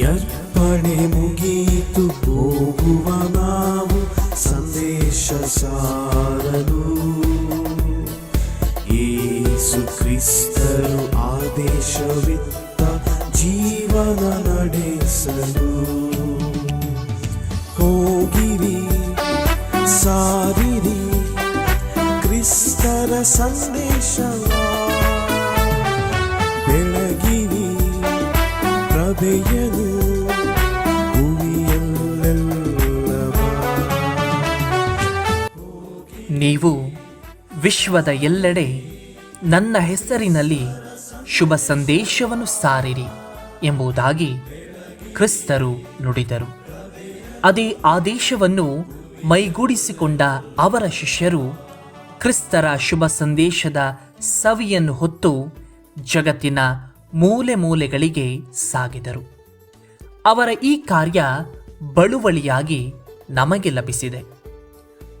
ಅರ್ಪಣೆ ಮುಗಿಯಿತು ಹೋಗುವ ನಾವು ಸಂದೇಶ ಸಾರಲು ಯೇಸು ಕ್ರಿಸ್ತರು ಆದೇಶವಿತ್ತ ಜೀವನ ನಡೆಸಲು ಹೋಗಿರಿ ಸಾರಿರಿ ಕ್ರಿಸ್ತರ ಸಂದೇಶವ ನೀವು ವಿಶ್ವದ ಎಲ್ಲೆಡೆ ನನ್ನ ಹೆಸರಿನಲ್ಲಿ ಶುಭ ಸಂದೇಶವನ್ನು ಸಾರಿರಿ ಎಂಬುದಾಗಿ ಕ್ರಿಸ್ತರು ನುಡಿದರು. ಅದೇ ಆದೇಶವನ್ನು ಮೈಗೂಡಿಸಿಕೊಂಡ ಅವರ ಶಿಷ್ಯರು ಕ್ರಿಸ್ತರ ಶುಭ ಸಂದೇಶದ ಸವಿಯನ್ನು ಹೊತ್ತು ಜಗತ್ತಿನ ಮೂಲೆ ಮೂಲೆಗಳಿಗೆ ಸಾಗಿದರು. ಅವರ ಈ ಕಾರ್ಯ ಬಳುವಳಿಯಾಗಿ ನಮಗೆ ಲಭಿಸಿದೆ.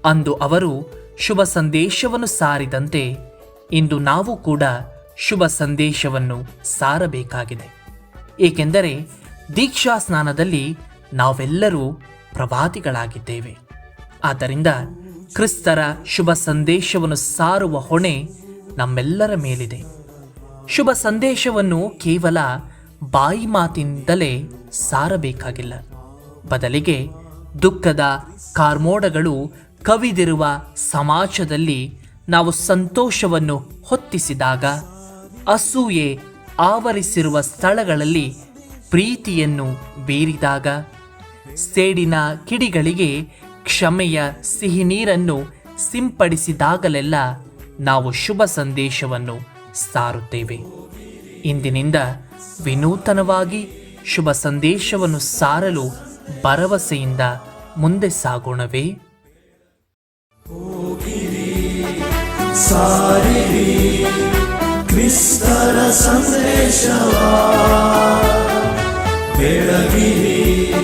ಅಂದು ಅವರು ಶುಭ ಸಂದೇಶವನ್ನು ಸಾರಿದಂತೆ ಇಂದು ನಾವು ಕೂಡ ಶುಭ ಸಂದೇಶವನ್ನು ಸಾರಬೇಕಾಗಿದೆ. ಏಕೆಂದರೆ ದೀಕ್ಷಾ ಸ್ನಾನದಲ್ಲಿ ನಾವೆಲ್ಲರೂ ಪ್ರವಾದಿಗಳಾಗಿದ್ದೇವೆ. ಆದ್ದರಿಂದ ಕ್ರಿಸ್ತರ ಶುಭ ಸಂದೇಶವನ್ನು ಸಾರುವ ಹೊಣೆ ನಮ್ಮೆಲ್ಲರ ಮೇಲಿದೆ. ಶುಭ ಸಂದೇಶವನ್ನು ಕೇವಲ ಬಾಯಿ ಮಾತಿನಿಂದಲೇ ಸಾರಬೇಕಾಗಿಲ್ಲ. ಬದಲಿಗೆ ದುಃಖದ ಕಾರ್ಮೋಡಗಳು ಕವಿದಿರುವ ಸಮಾಜದಲ್ಲಿ ನಾವು ಸಂತೋಷವನ್ನು ಹೊತ್ತಿಸಿದಾಗ ಅಸೂಯೆ ಆವರಿಸಿರುವ ಸ್ಥಳಗಳಲ್ಲಿ ಪ್ರೀತಿಯನ್ನು ಬೀರಿದಾಗ ಸೇಡಿನ ಕಿಡಿಗಳಿಗೆ ಕ್ಷಮೆಯ ಸಿಹಿ ನೀರನ್ನು ಸಿಂಪಡಿಸಿದಾಗಲೆಲ್ಲ ನಾವು ಶುಭ ಸಂದೇಶವನ್ನು ಸಾರುತ್ತೇವೆ. ಇಂದಿನಿಂದ ವಿನೂತನವಾಗಿ ಶುಭ ಸಂದೇಶವನ್ನು ಸಾರಲು ಭರವಸೆಯಿಂದ ಮುಂದೆ ಸಾಗೋಣವೇ. ಸಾರಿರಿ ಕ್ರಿಸ್ತರ ಸಂದೇಶವ. ಬೆಳಗಿರಿ